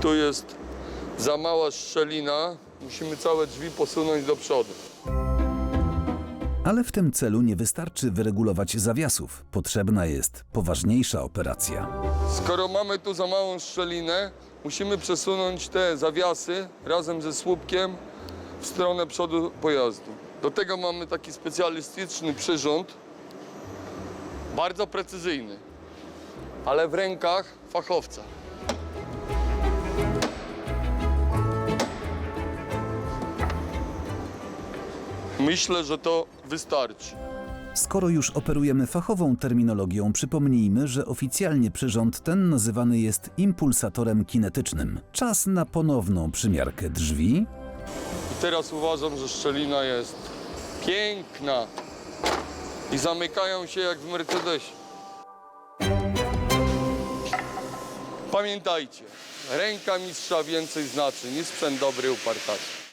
tu jest za mała szczelina. Musimy całe drzwi posunąć do przodu. Ale w tym celu nie wystarczy wyregulować zawiasów. Potrzebna jest poważniejsza operacja. Skoro mamy tu za małą szczelinę, musimy przesunąć te zawiasy razem ze słupkiem w stronę przodu pojazdu. Do tego mamy taki specjalistyczny przyrząd, bardzo precyzyjny, ale w rękach fachowca. Myślę, że to wystarczy. Skoro już operujemy fachową terminologią, przypomnijmy, że oficjalnie przyrząd ten nazywany jest impulsatorem kinetycznym. Czas na ponowną przymiarkę drzwi. I teraz uważam, że szczelina jest piękna i zamykają się jak w Mercedesie. Pamiętajcie, ręka mistrza więcej znaczy niż sprzęt dobry upartaczy.